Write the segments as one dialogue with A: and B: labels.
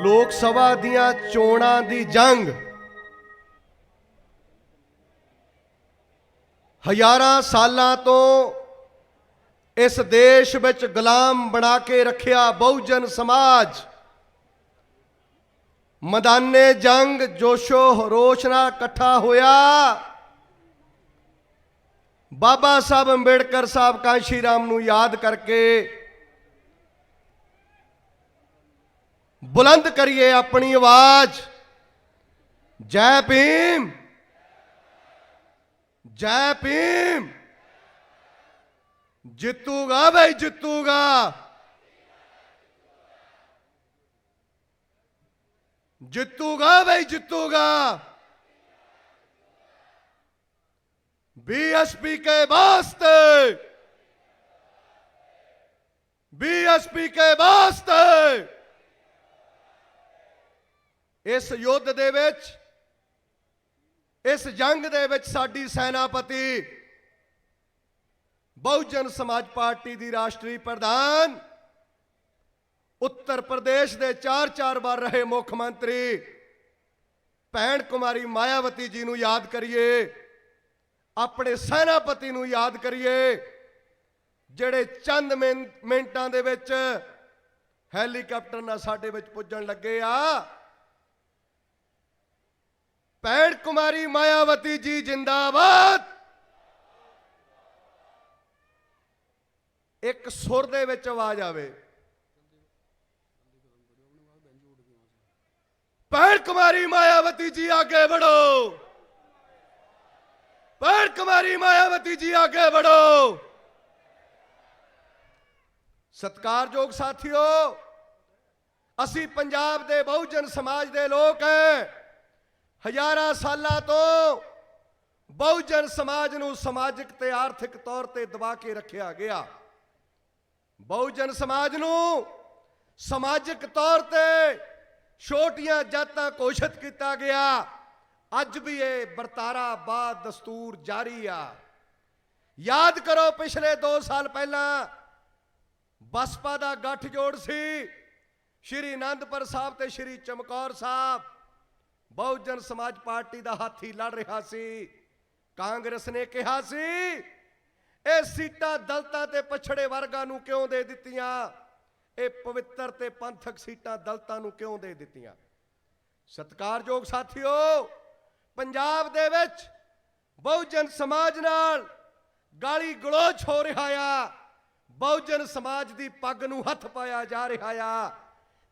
A: ਲੋਕ ਸਭਾ ਦੀਆਂ ਚੋਣਾਂ ਦੀ ਜੰਗ। ਹਜ਼ਾਰਾਂ ਸਾਲਾਂ ਤੋਂ ਇਸ ਦੇਸ਼ ਵਿੱਚ ਗੁਲਾਮ ਬਣਾ ਕੇ ਰੱਖਿਆ ਬਹੁਜਨ ਸਮਾਜ। ਮੈਦਾਨੇ ਜੰਗ, ਜੋਸ਼ੋ ਹਰੋਸ਼ ਨਾਲ ਇਕੱਠਾ ਹੋਇਆ। ਬਾਬਾ ਸਾਹਿਬ ਅੰਬੇਡਕਰ ਸਾਹਿਬ ਕਾਂਸ਼ੀ ਰਾਮ ਨੂੰ ਯਾਦ ਕਰਕੇ ਬੁਲੰਦ ਕਰੀਏ ਆਪਣੀ ਆਵਾਜ਼ ਜੈ ਭੀਮ ਜੈ ਭੀਮ ਜਿੱਤੂਗਾ ਬਈ ਜਿੱਤੂਗਾ ਜਿੱਤੂਗਾ ਬਈ ਜਿੱਤੂਗਾ बीएसपी के वास्ते बीएसपੀ ਕੇ ਵਾਸਤੇ ਇਸ ਯੁੱਧ ਦੇ ਵਿੱਚ, ਇਸ ਜੰਗ ਦੇ ਵਿੱਚ ਸਾਡੀ ਸੈਨਾਪਤੀ ਬਹੁਜਨ ਸਮਾਜ ਪਾਰਟੀ ਦੀ ਰਾਸ਼ਟਰੀ ਪ੍ਰਧਾਨ, ਉੱਤਰ ਪ੍ਰਦੇਸ਼ ਦੇ ਚਾਰ ਚਾਰ ਵਾਰ ਰਹੇ ਮੁੱਖ ਮੰਤਰੀ ਭੈਣ ਕੁਮਾਰੀ ਮਾਇਆਵਤੀ ਜੀ ਨੂੰ ਯਾਦ ਕਰੀਏ, ਆਪਣੇ ਸੈਨਾਪਤੀ ਨੂੰ ਯਾਦ ਕਰੀਏ, ਜਿਹੜੇ ਚੰਦ ਮਿੰ- ਮਿੰਟਾਂ ਦੇ ਵਿੱਚ ਹੈਲੀਕਾਪਟਰ ਨਾਲ ਸਾਡੇ ਵਿੱਚ ਪੁੱਜਣ ਲੱਗੇ ਆ। ਭੈਣ ਕੁਮਾਰੀ ਮਾਇਆਵਤੀ ਜੀ ਜਿੰਦਾਬਾਦ। ਇੱਕ ਸੁਰ ਦੇ ਵਿੱਚ ਆਵਾਜ਼ ਆਵੇ। ਭੈੜ ਕੁਮਾਰੀ ਮਾਇਆਵਤੀ ਜੀ ਅੱਗੇ ਵੜੋ। ਭੈੜ ਕੁਮਾਰੀ ਮਾਇਆਵਤੀ ਜੀ ਅੱਗੇ ਵੜੋ। ਸਤਕਾਰਯੋਗ ਸਾਥੀਓ, ਅਸੀਂ ਪੰਜਾਬ ਦੇ ਬਹੁਜਨ ਸਮਾਜ ਦੇ ਲੋਕ ਹੈ। ਹਜ਼ਾਰਾਂ ਸਾਲਾਂ ਤੋਂ ਬਹੁਜਨ ਸਮਾਜ ਨੂੰ ਸਮਾਜਿਕ ਤੇ ਆਰਥਿਕ ਤੌਰ ਤੇ ਦਬਾ ਕੇ ਰੱਖਿਆ ਗਿਆ। ਬਹੁਜਨ ਸਮਾਜ ਨੂੰ ਸਮਾਜਿਕ ਤੌਰ ਤੇ ਛੋਟੀਆਂ ਜਾਤਾਂ ਘੋਸ਼ਿਤ ਕੀਤਾ ਗਿਆ। ਅੱਜ ਵੀ ਇਹ ਵਰਤਾਰਾ ਬਾਦ ਦਸਤੂਰ ਜਾਰੀ ਆ। ਯਾਦ ਕਰੋ, ਪਿਛਲੇ 2 ਸਾਲ ਪਹਿਲਾਂ ਬਸਪਾ ਦਾ ਗੱਠਜੋੜ ਸੀ। ਸ਼੍ਰੀ ਅਨੰਦਪੁਰ ਸਾਹਿਬ ਤੇ ਸ਼੍ਰੀ ਚਮਕੌਰ ਸਾਹਿਬ ਬਹੁਜਨ ਸਮਾਜ ਪਾਰਟੀ ਦਾ ਹਾਥੀ ਲੜ ਰਿਹਾ ਸੀ। ਕਾਂਗਰਸ ਨੇ ਕਿਹਾ ਸੀ, ਇਹ ਸੀਟਾਂ ਦਲਤਾਂ ਤੇ ਪਛੜੇ ਵਰਗਾਂ ਨੂੰ ਕਿਉਂ ਦੇ ਦਿੱਤੀਆਂ? ਇਹ ਪਵਿੱਤਰ ਤੇ ਪੰਥਕ ਸੀਟਾਂ ਦਲਤਾਂ ਨੂੰ ਕਿਉਂ ਦੇ ਦਿੱਤੀਆਂ? ਸਤਿਕਾਰਯੋਗ ਸਾਥੀਓ, ਪੰਜਾਬ ਦੇ ਵਿੱਚ ਬਹੁਜਨ ਸਮਾਜ ਨਾਲ ਗਾਲੀ ਗਲੋਚ ਹੋ ਰਿਹਾ ਆ। ਬਹੁਜਨ ਸਮਾਜ ਦੀ ਪੱਗ ਨੂੰ ਹੱਥ ਪਾਇਆ ਜਾ ਰਿਹਾ ਆ।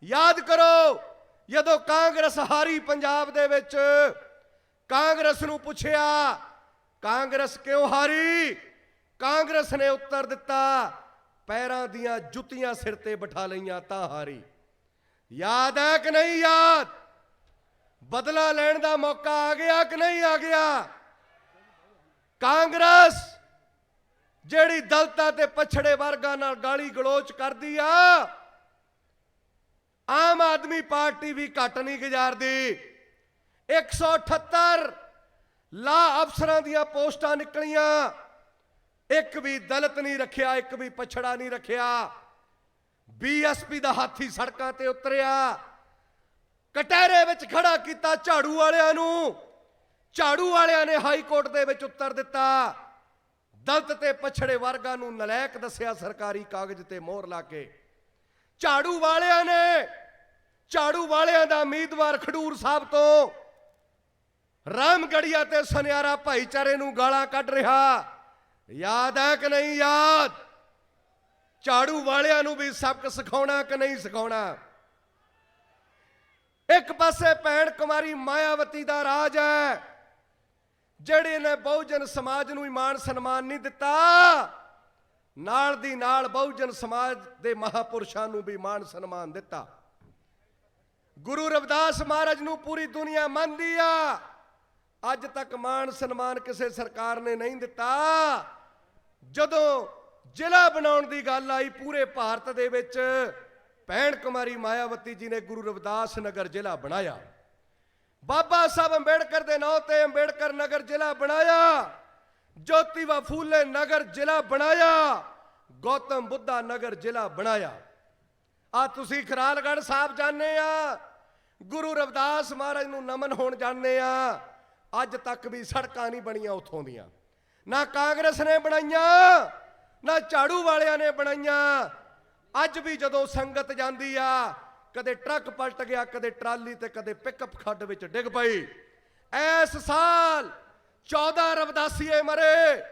A: ਯਾਦ ਕਰੋ ਜਦੋਂ ਕਾਂਗਰਸ ਹਾਰੀ ਪੰਜਾਬ ਦੇ ਵਿੱਚ ਕਾਂਗਰਸ ਨੂੰ ਪੁੱਛਿਆ, ਕਾਂਗਰਸ ਕਿਉਂ ਹਾਰੀ? ਕਾਂਗਰਸ ਨੇ ਉੱਤਰ ਦਿੱਤਾ, ਪੈਰਾਂ ਦੀਆਂ ਜੁੱਤੀਆਂ ਸਿਰ ਤੇ ਬਿਠਾ ਲਈਆਂ ਤਾਂ ਹਾਰੀ। ਯਾਦ ਹੈ ਕਿ ਨਹੀਂ ਯਾਦ? ਬਦਲਾ ਲੈਣ ਦਾ ਮੌਕਾ ਆ ਗਿਆ ਕਿ ਨਹੀਂ ਆ ਗਿਆ? ਕਾਂਗਰਸ ਜਿਹੜੀ ਦਲਤਾਂ ਤੇ ਪਛੜੇ ਵਰਗਾਂ ਨਾਲ ਗਾਲੀ ਗਲੋਚ ਕਰਦੀ ਆ ਆਮ ਆਦਮੀ ਪਾਰਟੀ ਵੀ ਘੱਟ ਨਹੀਂ ਗੁਜ਼ਾਰਦੀ। 178 ਲਾ ਅਫਸਰਾਂ ਦੀਆਂ ਪੋਸਟਾਂ ਨਿਕਲੀਆਂ। ਇੱਕ ਵੀ ਦਲਿਤ ਨਹੀਂ ਰੱਖਿਆ, ਇੱਕ ਵੀ ਪਛੜਾ ਨਹੀਂ ਰੱਖਿਆ। ਬੀਐਸਪੀ ਦਾ ਹਾਥੀ ਸੜਕਾਂ ਤੇ ਉਤਰਿਆ। ਕਟਹਿਰੇ ਵਿੱਚ ਖੜਾ ਕੀਤਾ ਝਾੜੂ ਵਾਲਿਆਂ ਨੂੰ। ਝਾੜੂ ਵਾਲਿਆਂ ਨੇ ਹਾਈ ਕੋਰਟ ਦੇ ਵਿੱਚ ਉੱਤਰ ਦਿੱਤਾ। ਦਲਤ ਤੇ ਪਛੜੇ ਵਰਗਾਂ ਨੂੰ ਨਲਾਇਕ ਦੱਸਿਆ ਸਰਕਾਰੀ ਕਾਗਜ਼ ਤੇ ਮੋਹਰ ਲਾ ਕੇ। ਝਾੜੂ ਵਾਲਿਆਂ ਨੇ, ਝਾੜੂ ਵਾਲਿਆਂ ਦਾ ਉਮੀਦਵਾਰ ਖਡੂਰ ਸਾਹਿਬ ਤੋਂ ਰਾਮਗੜੀਆ ਤੇ ਸੁਨਿਆਰਾ ਭਾਈਚਾਰੇ ਨੂੰ ਗਾਲਾਂ ਕੱਢ ਰਿਹਾ। ਯਾਦ ਹੈ ਕਿ ਨਹੀਂ ਯਾਦ? ਝਾੜੂ ਵਾਲਿਆਂ ਨੂੰ ਵੀ ਸਬਕ ਸਿਖਾਉਣਾ ਕਿ ਨਹੀਂ ਸਿਖਾਉਣਾ? ਇੱਕ ਪਾਸੇ ਭੈਣ ਕੁਮਾਰੀ ਮਾਇਆਵਤੀ ਦਾ ਰਾਜ ਹੈ, ਜਿਹੜੇ ਨੇ ਬਹੁਜਨ ਸਮਾਜ ਨੂੰ ਇਮਾਨ ਸਨਮਾਨ ਨਹੀਂ ਦਿੱਤਾ। ਨਾਲ ਦੀ ਨਾਲ ਬਹੁਜਨ ਸਮਾਜ ਦੇ ਮਹਾਪੁਰਸ਼ਾਂ ਨੂੰ ਵੀ ਮਾਣ ਸਨਮਾਨ ਦਿੱਤਾ। ਗੁਰੂ ਰਵਿਦਾਸ ਮਹਾਰਾਜ ਨੂੰ ਪੂਰੀ ਦੁਨੀਆ ਮੰਨਦੀ ਆ। ਅੱਜ ਤੱਕ ਮਾਣ ਸਨਮਾਨ ਕਿਸੇ ਸਰਕਾਰ ਨੇ ਨਹੀਂ ਦਿੱਤਾ। ਜਦੋਂ ਜ਼ਿਲ੍ਹਾ ਬਣਾਉਣ ਦੀ ਗੱਲ ਆਈ ਪੂਰੇ ਭਾਰਤ ਦੇ ਵਿੱਚ, ਭੈਣ ਕੁਮਾਰੀ ਮਾਇਆਵਤੀ ਜੀ ਨੇ ਗੁਰੂ ਰਵਿਦਾਸ ਨਗਰ ਜ਼ਿਲ੍ਹਾ ਬਣਾਇਆ। ਬਾਬਾ ਸਾਹਿਬ ਅੰਬੇਡਕਰ ਦੇ ਨਾਂ ਤੇ ਅੰਬੇਡਕਰ ਨਗਰ ਜ਼ਿਲ੍ਹਾ ਬਣਾਇਆ। ਜੋਤੀਬਾ ਫੂਲੇ ਨਗਰ ਜ਼ਿਲ੍ਹਾ ਬਣਾਇਆ, ਗੌਤਮ ਬੁੱਧਾ ਨਗਰ ਜ਼ਿਲ੍ਹਾ ਬਣਾਇਆ। ਆ ਤੁਸੀਂ ਖਰਾਲਗੜ੍ਹ ਸਾਹਿਬ ਜਾਣੇ ਆ, ਗੁਰੂ ਰਵਿਦਾਸ ਮਹਾਰਾਜ ਨੂੰ ਨਮਨ ਹੋਣ ਜਾਂਦੇ ਆ, ਅੱਜ ਤੱਕ ਵੀ ਸੜਕਾਂ ਨਹੀਂ ਬਣੀਆਂ ਉੱਥੋਂ ਦੀਆਂ। ਨਾ ਕਾਂਗਰਸ ਨੇ ਬਣਾਈਆਂ, ਨਾ ਝਾੜੂ ਵਾਲਿਆਂ ਨੇ ਬਣਾਈਆਂ। ਅੱਜ ਵੀ ਜਦੋਂ ਸੰਗਤ ਜਾਂਦੀ ਆ, ਕਦੇ ਟਰੱਕ ਪਲਟ ਗਿਆ, ਕਦੇ ਟਰਾਲੀ ਤੇ ਕਦੇ ਪਿਕਅਪ ਖੱਡ ਵਿੱਚ ਡਿੱਗ ਪਈ। ਐਸ ਸਾਲ 14 ਰਵਦਾਸੀਏ ਮਰੇ।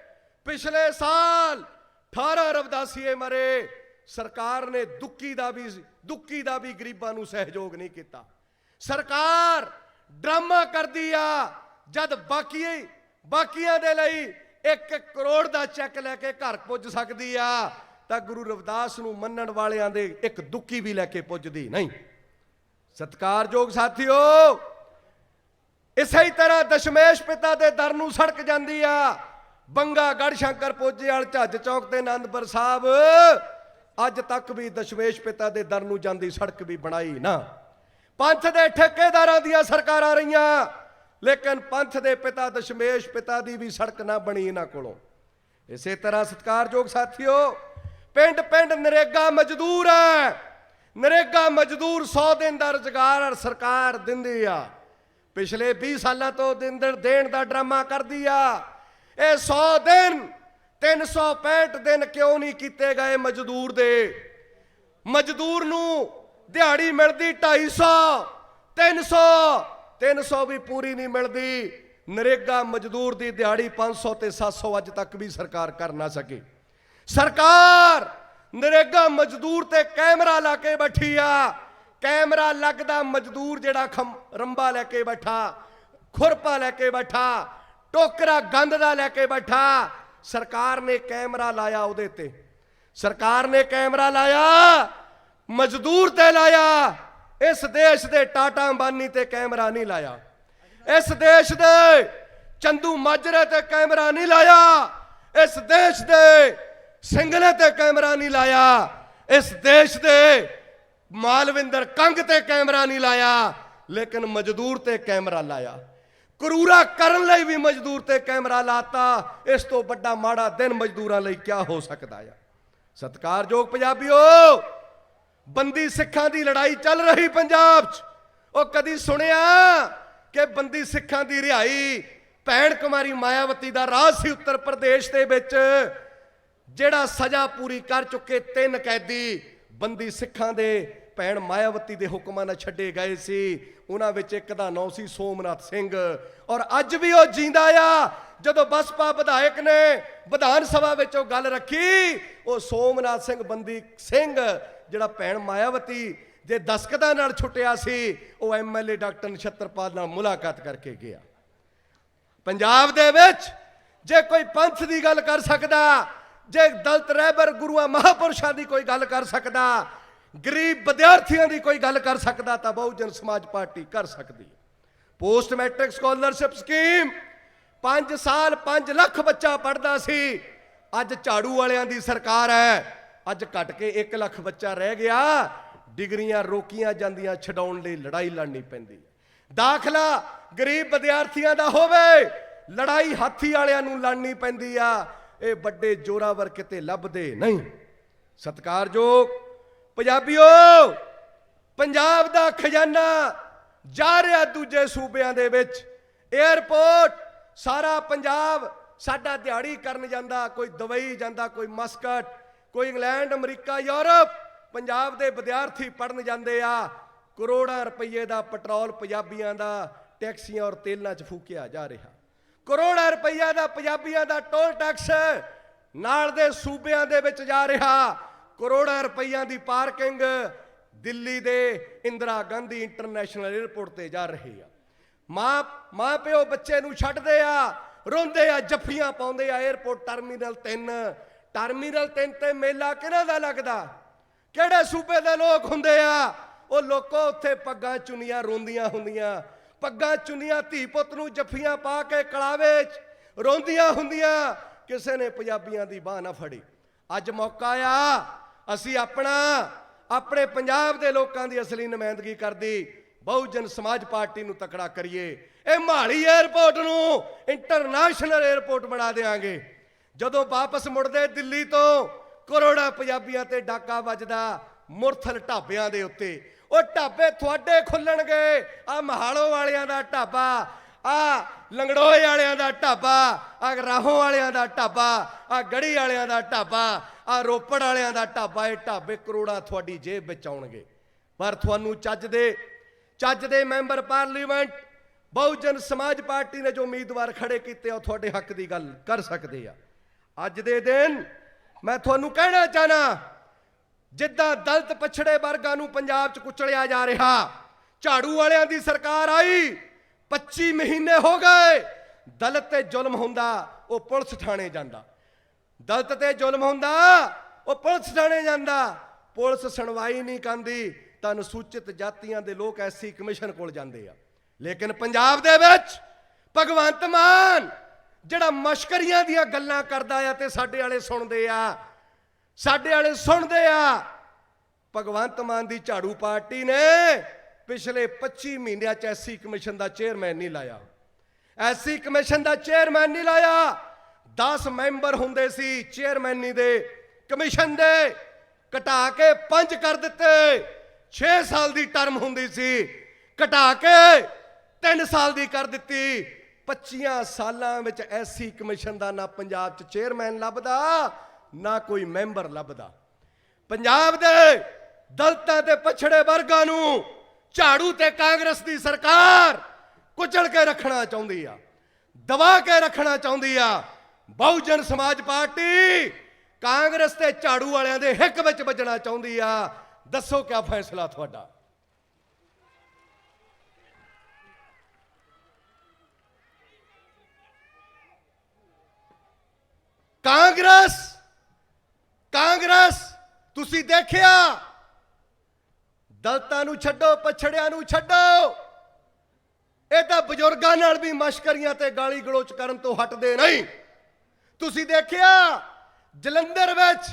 A: ਪਿਛਲੇ ਸਾਲ 18 ਰਵਦਾਸੀਏ ਮਰੇ। ਸਰਕਾਰ ਨੇ ਦੁੱਕੀ ਦਾ ਵੀ ਦੁੱਕੀ ਦਾ ਵੀ ਗਰੀਬਾਂ ਨੂੰ ਸਹਿਯੋਗ ਨਹੀਂ ਕੀਤਾ। ਸਰਕਾਰ ਡਰਾਮਾ ਕਰਦੀ ਆ, ਜਦ ਬਾਕੀ, ਬਾਕੀਆਂ ਦੇ ਲਈ 1 ਕਰੋੜ ਦਾ ਚੈੱਕ ਲੈ ਕੇ ਘਰ ਪੁੱਜ ਸਕਦੀ ਆ, ਤਾਂ ਗੁਰੂ ਰਵਿਦਾਸ ਨੂੰ ਮੰਨਣ ਵਾਲਿਆਂ ਦੇ ਇੱਕ ਦੁੱਕੀ ਵੀ ਲੈ ਕੇ ਪੁੱਜਦੀ ਨਹੀਂ। ਸਤਿਕਾਰਯੋਗ ਸਾਥੀਓ ਇਸੇ ਹੀ ਤਰ੍ਹਾਂ ਦਸ਼ਮੇਸ਼ ਪਿਤਾ ਦੇ ਦਰ ਨੂੰ ਸੜਕ ਜਾਂਦੀ ਆ। ਬੰਗਾ ਗੜ ਸ਼ੰਕਰ ਪੋਜੇ ਵਾਲ ਝੱਜ ਚੌਕ ਤੇ ਆਨੰਦਪੁਰ ਸਾਹਿਬ। ਅੱਜ ਤੱਕ ਵੀ ਦਸ਼ਮੇਸ਼ ਪਿਤਾ ਦੇ ਦਰ ਨੂੰ ਜਾਂਦੀ ਸੜਕ ਵੀ ਬਣਾਈ ਨਾ। ਪੰਥ ਦੇ ਠੇਕੇਦਾਰਾਂ ਦੀਆਂ ਸਰਕਾਰਾਂ ਰਹੀਆਂ, ਲੇਕਿਨ ਪੰਥ ਦੇ ਪਿਤਾ ਦਸ਼ਮੇਸ਼ ਪਿਤਾ ਦੀ ਵੀ ਸੜਕ ਨਾ ਬਣੀ ਇਹਨਾਂ ਕੋਲੋਂ। ਇਸੇ ਤਰ੍ਹਾਂ ਸਤਿਕਾਰਯੋਗ ਸਾਥੀਓ, ਪਿੰਡ ਪਿੰਡ ਨਰੇਗਾ ਮਜ਼ਦੂਰ ਹੈ। ਨਰੇਗਾ ਮਜ਼ਦੂਰ 100 ਦਿਨ ਦਾ ਰੁਜ਼ਗਾਰ ਸਰਕਾਰ ਦਿੰਦੀ ਆ। ਪਿਛਲੇ 20 ਸਾਲਾਂ ਤੋਂ ਦਿਨ ਦਿਨ ਦੇਣ ਦਾ ਡਰਾਮਾ ਕਰਦੀ ਆ। ਇਹ 100 ਦਿਨ 365 ਦਿਨ ਕਿਉਂ ਨਹੀਂ ਕੀਤੇ ਗਏ ਮਜ਼ਦੂਰ ਦੇ? ਮਜ਼ਦੂਰ ਨੂੰ ਦਿਹਾੜੀ ਮਿਲਦੀ 250 300 300 ਵੀ ਪੂਰੀ ਨਹੀਂ ਮਿਲਦੀ। ਨਰੇਗਾ ਮਜ਼ਦੂਰ ਦੀ ਦਿਹਾੜੀ 500 ਤੇ 700 ਅੱਜ ਤੱਕ ਵੀ ਸਰਕਾਰ ਕਰ ਨਾ ਸਕੀ। ਸਰਕਾਰ ਨਰੇਗਾ ਮਜ਼ਦੂਰ ਤੇ ਕੈਮਰਾ ਲਾ ਕੇ ਬੈਠੀ ਆ। ਕੈਮਰਾ ਲੱਗਦਾ ਮਜ਼ਦੂਰ ਜਿਹੜਾ ਰੰਬਾ ਲੈ ਕੇ ਬੈਠਾ, ਖੁਰਪਾ ਲੈ ਕੇ ਬੈਠਾ, ਟੋਕਰਾ ਗੰਦ ਦਾ ਲੈ ਕੇ ਬੈਠਾ, ਸਰਕਾਰ ਨੇ ਕੈਮਰਾ ਲਾਇਆ ਉਹਦੇ ਤੇ। ਸਰਕਾਰ ਨੇ ਕੈਮਰਾ ਲਾਇਆ, ਮਜ਼ਦੂਰ ਤੇ ਲਾਇਆ, ਇਸ ਦੇਸ਼ ਦੇ ਟਾਟਾ ਅੰਬਾਨੀ ਤੇ ਕੈਮਰਾ ਨਹੀਂ ਲਾਇਆ। ਇਸ ਦੇਸ਼ ਦੇ ਚੰਦੂ ਮਾਜਰੇ ਤੇ ਕੈਮਰਾ ਨਹੀਂ ਲਾਇਆ, ਇਸ ਦੇਸ਼ ਦੇ ਸਿੰਗਲੇ ਤੇ ਕੈਮਰਾ ਨਹੀਂ ਲਾਇਆ, ਇਸ ਦੇਸ਼ ਦੇ ਮਾਲਵਿੰਦਰ ਕੰਗ ਤੇ ਕੈਮਰਾ ਨਹੀਂ ਲਾਇਆ, ਲੇਕਿਨ ਮਜ਼ਦੂਰ ਤੇ ਕੈਮਰਾ ਲਾਇਆ। ਕਰੂਰਾ ਕਰਨ ਲਈ ਵੀ ਮਜ਼ਦੂਰ ਤੇ ਕੈਮਰਾ ਲਾਤਾ, ਇਸ ਤੋਂ ਵੱਡਾ ਮਾੜਾ ਦਿਨ ਮਜ਼ਦੂਰਾਂ ਲਈ ਕੀ ਹੋ ਸਕਦਾ ਆ? ਸਤਿਕਾਰਯੋਗ ਪੰਜਾਬੀਓ, ਬੰਦੀ ਸਿੱਖਾਂ ਦੀ ਲੜਾਈ ਚੱਲ ਰਹੀ ਪੰਜਾਬ 'ਚ। ਉਹ ਕਦੀ ਸੁਣਿਆ ਕਿ ਬੰਦੀ ਸਿੱਖਾਂ ਦੀ ਰਿਹਾਈ ਭੈਣ ਕੁਮਾਰੀ ਮਾਇਆਵਤੀ ਦਾ ਰਾਜ ਸੀ ਉੱਤਰ ਪ੍ਰਦੇਸ਼ ਦੇ ਵਿੱਚ, ਜਿਹੜਾ ਸਜ਼ਾ ਪੂਰੀ ਕਰ ਚੁੱਕੇ ਤਿੰਨ ਕੈਦੀ ਬੰਦੀ ਸਿੱਖਾਂ ਦੇ ਭੈਣ ਮਾਇਆਵਤੀ ਦੇ ਹੁਕਮਾਂ ਨਾਲ ਛੱਡੇ ਗਏ ਸੀ। ਉਹਨਾਂ ਵਿੱਚ ਇੱਕ ਦਾ ਨਾਂ ਸੀ ਸੋਮਨਾਥ ਸਿੰਘ। ਔਰ ਅੱਜ ਵੀ ਉਹ ਜਿੰਦਾ ਆ। ਜਦੋਂ ਬਸਪਾ ਵਿਧਾਇਕ ਨੇ ਵਿਧਾਨ ਸਭਾ ਵਿੱਚ ਉਹ ਗੱਲ ਰੱਖੀ, ਉਹ ਸੋਮਨਾਥ ਸਿੰਘ, ਬੰਦੀ ਸਿੰਘ ਜਿਹੜਾ ਭੈਣ ਮਾਇਆਵਤੀ ਜੇ ਦਸਕਤਾਂ ਨਾਲ ਛੁੱਟਿਆ ਸੀ, ਉਹ ਐਮਐਲਏ ਡਾਕਟਰ ਨਛੱਤਰਪਾਲ ਨਾਲ ਮੁਲਾਕਾਤ ਕਰਕੇ ਗਿਆ। ਪੰਜਾਬ ਦੇ ਵਿੱਚ ਜੇ ਕੋਈ ਪੰਥ ਦੀ ਗੱਲ ਕਰ ਸਕਦਾ ਜੇ ਦਲਤ ਰਹਿਬਰ ਗੁਰੂਆਂ ਮਹਾਪੁਰਸ਼ਾਂ ਦੀ ਕੋਈ ਗੱਲ ਕਰ ਸਕਦਾ, ਗਰੀਬ ਵਿਦਿਆਰਥੀਆਂ ਦੀ ਕੋਈ ਗੱਲ ਕਰ ਸਕਦਾ, ਤਾਂ ਬਹੁਜਨ ਸਮਾਜ ਪਾਰਟੀ ਕਰ ਸਕਦੀ ਹੈ। ਪੋਸਟ ਮੈਟ੍ਰਿਕ ਸਕਾਲਰਸ਼ਿਪ ਸਕੀਮ 5 ਸਾਲ 5 ਲੱਖ ਬੱਚਾ ਪੜਦਾ ਸੀ, ਅੱਜ ਝਾੜੂ ਵਾਲਿਆਂ ਦੀ ਸਰਕਾਰ ਹੈ, ਅੱਜ ਘਟ ਕੇ 1 ਲੱਖ ਬੱਚਾ ਰਹਿ ਗਿਆ, ਡਿਗਰੀਆਂ ਰੋਕੀਆਂ ਜਾਂਦੀਆਂ, ਛਡਾਉਣ ਲਈ ਲੜਾਈ ਲੜਨੀ ਪੈਂਦੀ ਹੈ। ਦਾਖਲਾ ਗਰੀਬ ਵਿਦਿਆਰਥੀਆਂ ਦਾ ਹੋਵੇ, ਲੜਾਈ ਹਾਥੀ ਵਾਲਿਆਂ ਨੂੰ ਲੜਨੀ ਪੈਂਦੀ ਆ ਇਹ ਵੱਡੇ ਜੋਰਾਵਰ ਕਿਤੇ ਲੱਭਦੇ ਨਹੀਂ। ਸਤਿਕਾਰਯੋਗ ਪੰਜਾਬੀਓ, ਪੰਜਾਬ ਦਾ ਖਜ਼ਾਨਾ ਜਾ ਰਿਹਾ ਦੂਜੇ ਸੂਬਿਆਂ ਦੇ ਵਿੱਚ। 에ਅਰਪੋਰਟ ਸਾਰਾ ਪੰਜਾਬ ਸਾਡਾ ਦਿਹਾੜੀ ਕਰਨ ਜਾਂਦਾ, ਕੋਈ ਦੁਬਈ ਜਾਂਦਾ, ਕੋਈ ਮਸਕਟ, ਕੋਈ ਇੰਗਲੈਂਡ, ਅਮਰੀਕਾ, ਯੂਰਪ, ਪੰਜਾਬ ਦੇ ਵਿਦਿਆਰਥੀ ਪੜਨ ਜਾਂਦੇ ਆ। ਕਰੋੜਾਂ ਰੁਪਏ ਦਾ ਪੈਟਰੋਲ ਪੰਜਾਬੀਆਂ ਦਾ, ਟੈਕਸੀਆਂ ਔਰ ਤੇਲਾਂ 'ਚ ਫੂਕਿਆ ਜਾ ਰਿਹਾ। ਕਰੋੜਾਂ ਰੁਪਈਆ ਦਾ ਪੰਜਾਬੀਆਂ ਦਾ ਟੋਲ ਟੈਕਸ ਨਾਲ ਦੇ ਸੂਬਿਆਂ ਦੇ ਵਿੱਚ ਜਾ ਰਿਹਾ। ਕਰੋੜਾਂ ਰੁਪਈਆਂ ਦੀ ਪਾਰਕਿੰਗ ਦਿੱਲੀ ਦੇ ਇੰਦਰਾ ਗਾਂਧੀ ਇੰਟਰਨੈਸ਼ਨਲ 에ਅਰਪੋਰਟ ਤੇ ਜਾ ਰਹੀ ਆ। ਮਾਂ ਮਾਂ ਪਿਓ ਬੱਚੇ ਨੂੰ ਛੱਡਦੇ ਆ, ਰੋਂਦੇ ਆ, ਜੱਫੀਆਂ ਪਾਉਂਦੇ ਆ 에ਅਰਪੋਰਟ ਟਰਮੀਨਲ 3 ਟਰਮੀਨਲ 3 ਤੇ ਮੇਲਾ ਕਿਹਨਾਂ ਦਾ ਲੱਗਦਾ? ਕਿਹੜੇ ਸੂਬੇ ਦੇ ਲੋਕ ਹੁੰਦੇ ਆ? ਉਹ ਲੋਕੋ ਉੱਥੇ ਪੱਗਾਂ ਚੁੰਨੀਆਂ ਰੋਂਦੀਆਂ ਹੁੰਦੀਆਂ। ਪੱਗਾਂ ਚੁੰਨੀਆਂ ਧੀ ਪੁੱਤ ਨੂੰ ਜੱਫੀਆਂ ਪਾ ਕੇ ਕਲਾਵੇ 'ਚ ਰੋਂਦੀਆਂ ਹੁੰਦੀਆਂ, ਕਿਸੇ ਨੇ ਪੰਜਾਬੀਆਂ ਦੀ ਬਾਹ ਨਾ ਫੜੀ। ਅੱਜ ਮੌਕਾ ਆ, ਅਸੀਂ ਆਪਣਾ, ਆਪਣੇ ਪੰਜਾਬ ਦੇ ਲੋਕਾਂ ਦੀ ਅਸਲੀ ਨੁਮਾਇੰਦਗੀ ਕਰਦੀ, ਬਹੁਜਨ ਸਮਾਜ ਪਾਰਟੀ ਨੂੰ ਤਕੜਾ ਕਰੀਏ। ਇਹ ਮਾਲੀ 에ਅਰਪੋਰਟ ਨੂੰ ਇੰਟਰਨੈਸ਼ਨਲ 에ਅਰਪੋਰਟ ਬਣਾ ਦੇਾਂਗੇ ਜਦੋਂ ਵਾਪਸ ਮੁੜਦੇ ਦਿੱਲੀ ਤੋਂ ਕਰੋੜਾਂ ਪੰਜਾਬੀਆਂ ਤੇ ਡਾਕਾ ਵੱਜਦਾ ਮੁਰਥਲ ਢਾਬਿਆਂ ਦੇ ਉੱਤੇ। ਉਹ ਢਾਬੇ ਤੁਹਾਡੇ ਖੁੱਲਣਗੇ। ਆ ਮਹਾਲੋ ਵਾਲਿਆਂ ਦਾ ਢਾਬਾ, ਆ ਲੰਗੜੋਏ ਵਾਲਿਆਂ ਦਾ ਢਾਬਾ, ਆ ਰਾਹੋਂ ਵਾਲਿਆਂ ਦਾ ਢਾਬਾ, ਆ ਗੜੀ ਵਾਲਿਆਂ ਦਾ ਢਾਬਾ, ਆ ਰੋਪੜ ਵਾਲਿਆਂ ਦਾ ਢਾਬਾ, ਇਹ ਢਾਬੇ ਕਰੋੜਾਂ ਤੁਹਾਡੀ ਜੇਬ ਵਿੱਚ ਆਉਣਗੇ। ਪਰ ਤੁਹਾਨੂੰ ਚੱਜ ਦੇ ਚੱਜ ਦੇ ਮੈਂਬਰ ਪਾਰਲੀਮੈਂਟ, ਬਹੁਜਨ ਸਮਾਜ ਪਾਰਟੀ ਨੇ ਜੋ ਉਮੀਦਵਾਰ ਖੜੇ ਕੀਤੇ ਆ, ਉਹ ਤੁਹਾਡੇ ਹੱਕ ਦੀ ਗੱਲ ਕਰ ਸਕਦੇ ਆ। ਅੱਜ ਦੇ ਦਿਨ ਮੈਂ ਤੁਹਾਨੂੰ ਕਹਿਣਾ ਚਾਹਨਾ ਜਿੱਦਾਂ ਦਲਤ ਪਛੜੇ ਵਰਗਾਂ ਨੂੰ ਪੰਜਾਬ 'ਚ ਕੁਚਲਿਆ ਜਾ ਰਿਹਾ। ਝਾੜੂ ਵਾਲਿਆਂ ਦੀ ਸਰਕਾਰ ਆਈ 25 ਮਹੀਨੇ ਹੋ ਗਏ, ਦਲਤ ਤੇ ਜ਼ੁਲਮ ਹੁੰਦਾ, ਉਹ ਪੁਲਿਸ ਥਾਣੇ ਜਾਂਦਾ। ਦਲਿਤ ਤੇ ਜ਼ੁਲਮ ਹੁੰਦਾ, ਉਹ ਪੁਲਿਸ ਥਾਣੇ ਜਾਂਦਾ। ਪੁਲਿਸ ਸੁਣਵਾਈ ਨਹੀਂ ਕਰਦੀ, ਤਾਂ ਅਨੁਸੂਚਿਤ ਜਾਤੀਆਂ ਦੇ ਲੋਕ ਐਸਸੀ ਕਮਿਸ਼ਨ ਕੋਲ ਜਾਂਦੇ ਆ। ਲੇਕਿਨ ਪੰਜਾਬ ਦੇ ਵਿੱਚ ਭਗਵੰਤ ਮਾਨ ਜਿਹੜਾ ਮਸ਼ਕਰੀਆਂ ਦੀਆਂ ਗੱਲਾਂ ਕਰਦਾ ਆ ਤੇ ਸਾਡੇ ਵਾਲੇ ਸੁਣਦੇ ਆ ਸਾਡੇ ਵਾਲੇ ਸੁਣਦੇ ਆ। ਭਗਵੰਤ ਮਾਨ ਦੀ ਝਾੜੂ ਪਾਰਟੀ ਨੇ ਪਿਛਲੇ 25 ਮਹੀਨਿਆਂ ਚ ਐਸਸੀ ਕਮਿਸ਼ਨ ਦਾ ਚੇਅਰਮੈਨ ਨਹੀਂ ਲਾਇਆ। ਐਸਸੀ ਕਮਿਸ਼ਨ ਦਾ ਚੇਅਰਮੈਨ ਨਹੀਂ ਲਾਇਆ। 10 ਮੈਂਬਰ ਹੁੰਦੇ ਸੀ ਚੇਅਰਮੈਨੀ ਦੇ ਕਮਿਸ਼ਨ ਦੇ, ਘਟਾ ਕੇ 5 ਕਰ ਦਿੱਤੇ। 6 ਸਾਲ ਦੀ ਟਰਮ ਹੁੰਦੀ ਸੀ, ਘਟਾ ਕੇ 3 ਸਾਲ ਦੀ ਕਰ ਦਿੱਤੀ। 25 ਸਾਲਾਂ ਵਿੱਚ ਐਸਸੀ ਕਮਿਸ਼ਨ ਦਾ ਨਾ ਪੰਜਾਬ 'ਚ ਚੇਅਰਮੈਨ ਲੱਭਦਾ ਨਾ ਕੋਈ ਮੈਂਬਰ ਲੱਭਦਾ। ਪੰਜਾਬ ਦੇ ਦਲਤਾਂ ਤੇ ਪਛੜੇ ਵਰਗਾਂ ਨੂੰ ਝਾੜੂ ਤੇ ਕਾਂਗਰਸ ਦੀ ਸਰਕਾਰ ਕੁਚਲ ਕੇ ਰੱਖਣਾ ਚਾਹੁੰਦੀ ਆ, ਦਬਾ ਕੇ ਰੱਖਣਾ ਚਾਹੁੰਦੀ ਆ। ਬਹੁਜਨ ਸਮਾਜ ਪਾਰਟੀ ਕਾਂਗਰਸ ਤੇ ਝਾੜੂ ਵਾਲਿਆਂ ਦੇ ਹਿੱਕ ਵਿੱਚ ਵੱਜਣਾ ਚਾਹੁੰਦੀ ਆ। ਦੱਸੋ ਕਿਆ ਫੈਸਲਾ ਤੁਹਾਡਾ? ਕਾਂਗਰਸ ਕਾਂਗਰਸ, ਤੁਸੀਂ ਦੇਖਿਆ? ਦਲਤਾਂ ਨੂੰ ਛੱਡੋ, ਪਛੜਿਆਂ ਨੂੰ ਛੱਡੋ। ਇਹ ਤਾਂ ਬਜ਼ੁਰਗਾਂ ਨਾਲ ਵੀ ਮਸ਼ਕਰੀਆਂ ਤੇ ਗਾਲੀ ਗਲੋਚ ਕਰਨ ਤੋਂ ਹਟਦੇ ਨਹੀਂ। ਤੁਸੀਂ ਦੇਖਿਆ? ਜਲੰਧਰ ਵਿੱਚ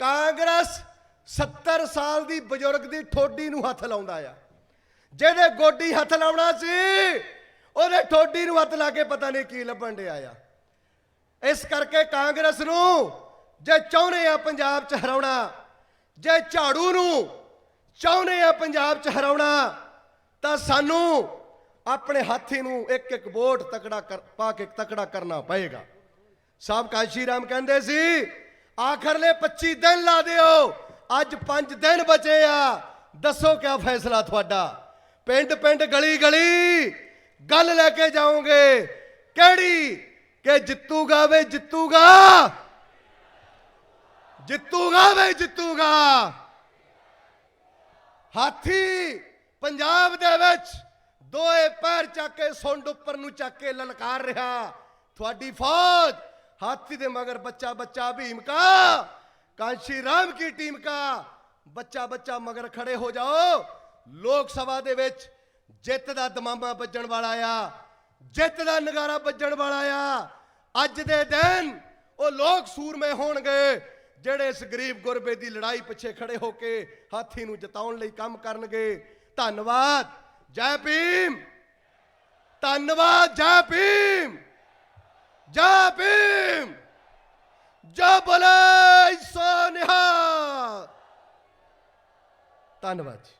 A: ਕਾਂਗਰਸ 70 ਸਾਲ ਦੀ ਬਜ਼ੁਰਗ ਦੀ ਠੋਡੀ ਨੂੰ ਹੱਥ ਲਾਉਂਦਾ ਆ। ਜਿਹਦੇ ਗੋਡੀ ਹੱਥ ਲਾਉਣਾ ਸੀ, ਉਹਦੇ ਠੋਡੀ ਨੂੰ ਹੱਥ ਲਾ ਕੇ ਪਤਾ ਨਹੀਂ ਕੀ ਲੱਭਣ ਡਿਆ ਆ। ਇਸ ਕਰਕੇ ਕਾਂਗਰਸ ਨੂੰ ਜੇ ਚਾਹੁੰਦੇ ਆ ਪੰਜਾਬ 'ਚ ਹਰਾਉਣਾ, ਜੇ ਝਾੜੂ ਨੂੰ ਚਾਹੁੰਦੇ ਆ ਪੰਜਾਬ 'ਚ ਹਰਾਉਣਾ, ਤਾਂ ਸਾਨੂੰ ਆਪਣੇ ਹਾਥੀ ਨੂੰ ਇੱਕ ਇੱਕ ਵੋਟ ਤਕੜਾ ਕਰ, ਪਾ ਕੇ ਤਕੜਾ ਕਰਨਾ ਪਏਗਾ। ਸਾਹਿਬ ਕਾਸ਼ੀ ਰਾਮ ਕਹਿੰਦੇ ਸੀ, ਆਖਰਲੇ 25 ਦਿਨ ਲਾ ਦਿਓ, ਅੱਜ 5 ਦਿਨ ਬਚੇ ਆ, ਦੱਸੋ ਕਿਆ ਫੈਸਲਾ ਤੁਹਾਡਾ? ਪਿੰਡ ਪਿੰਡ, ਗਲੀ ਗਲੀ, ਗੱਲ ਲੈ ਕੇ ਜਾਓਗੇ, ਕਿਹੜੀ ਕਿ ਜਿੱਤੂਗਾ ਵੇ ਜਿੱਤੂਗਾ ਜਿੱਤੂਗਾ ਵੇ ਜਿੱਤੂਗਾ। ਹਾਥੀ ਪੰਜਾਬ ਦੇ ਵਿੱਚ ਦੋਏ ਪੈਰ ਚੱਕ ਕੇ ਸੁੰਡ ਉੱਪਰ ਨੂੰ ਚੱਕ ਕੇ ਲਲਕਾਰ ਰਿਹਾ। ਤੁਹਾਡੀ ਫੌਜ, ਹਾਥੀ ਦੇ ਮਗਰ ਬੱਚਾ ਬੱਚਾ ਭੀਮ ਕਾ, ਕਾਂਸ਼ੀ ਰਾਮ ਕੀ ਟੀਮ ਕਾ। ਬੱਚਾ ਬੱਚਾ ਮਗਰ ਖੜੇ ਹੋ ਜਾਓ। ਲੋਕ ਸਭਾ ਦੇ ਵਿੱਚ ਜਿੱਤ ਦਾ ਦਮਾਮਾ ਵੱਜਣ ਵਾਲਾ ਆ। ਜਿੱਤ ਦਾ ਨਗਾਰਾ ਵੱਜਣ ਵਾਲਾ ਆ। ਅੱਜ ਦੇ ਦਿਨ ਉਹ ਲੋਕ ਸੂਰਮੇ ਹੋਣਗੇ। ਜਿਹੜੇ ਇਸ ਗਰੀਬ ਗੁਰਬੇ ਦੀ ਲੜਾਈ ਪਿੱਛੇ ਖੜੇ ਹੋ ਕੇ ਹਾਥੀ ਨੂੰ ਜਿਤਾਉਣ ਲਈ ਕੰਮ ਕਰਨਗੇ, ਧੰਨਵਾਦ, ਜੈ ਭੀਮ। ਧੰਨਵਾਦ, ਜੈ ਭੀਮ। ਜੈ ਭੀਮ। ਜੈ ਬਲੇ ਸੋ ਧੰਨਵਾਦ ਜੀ।